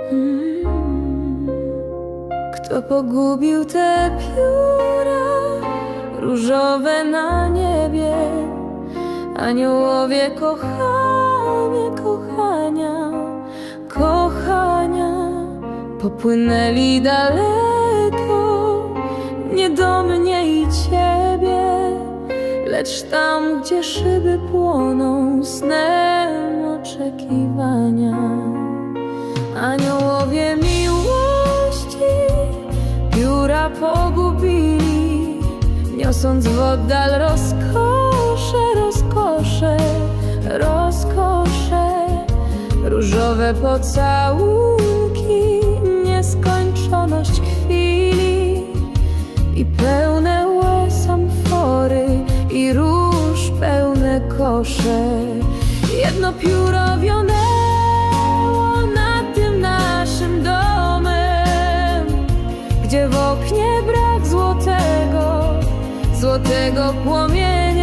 Mm. Kto pogubił te pióra różowe na niebie? Aniołowie kochanie, kochania, kochania popłynęli daleko, nie do mnie i ciebie, lecz tam, gdzie szyby płoną snem oczekiwania. Aniołowie miłości pióra pogubili, niosąc w oddal rozkosze, rozkosze, rozkosze, różowe pocałunki, nieskończoność chwili i pełne łez amfory i róż pełne kosze. Jedno pióro wionęło oknie brak złotego, złotego płomienia.